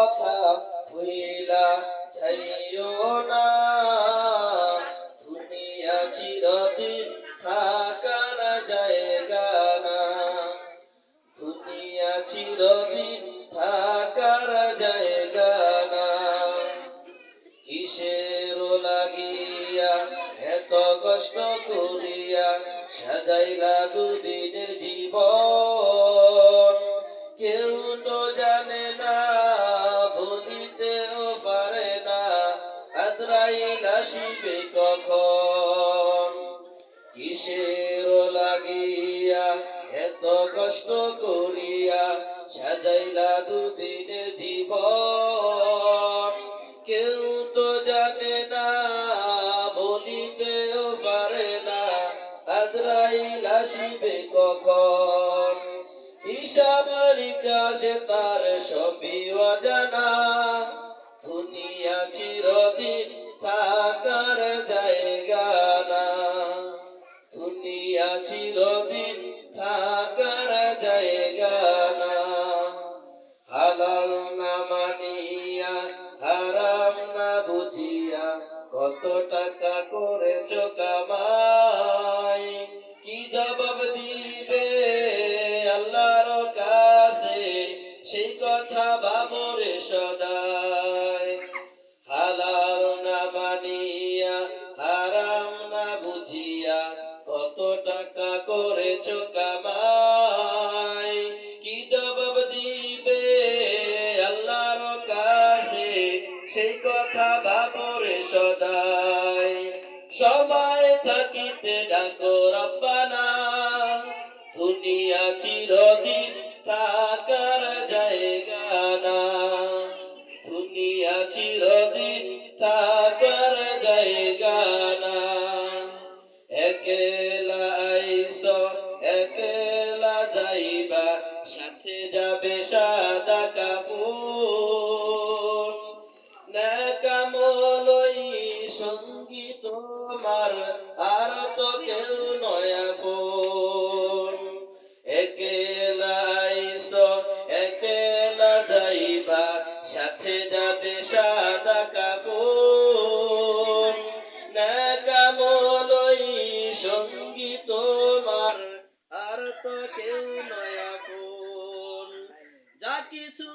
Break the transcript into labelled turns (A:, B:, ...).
A: কথা ভুইলা যাইও না। চিরদিন থাকার জায়গা না। দুনিয়া চিরদিন থাকার জায়গা না। কিসের লাগিয়া এত কষ্ট করিয়া সাজাইলা দুদিনের জীবন। আসিবে কখন? কিসের লাগিয়া এত কষ্ট করিয়া সাজাইলা দুদিনের জীবন? কেউ তো জানে না, বলিতেও পারে না, আদ্রাইল আসিবে কখন? হিসাব নিকাশে তার সবই অজানা, দুনিয়া চিরদিন থাকার চিরদিন থাকার জায়গা না। হালাল না মানিয়া, হারাম না বুঝিয়া কত টাকা কি জবাব দিবে আল্লাহর কাছে? সেই কথা বাবরে সদায় করেছ কামাই। কি জবাব দিবে আল্লাহর কাছে? সেই কথা বাবরে সদাই। সবাই থাকিতে ডাকো রব্বানা। দুনিয়া চিরদিন থাকার জায়গা না। দুনিয়া চিরদিন সাথে যাবে সাদা কাপড়। নাকামলই সঙ্গী তোমার, আর তো কেউ নয়া ফোন। একেলা একলা যাইবা সাথে যাবে সাদা কিছু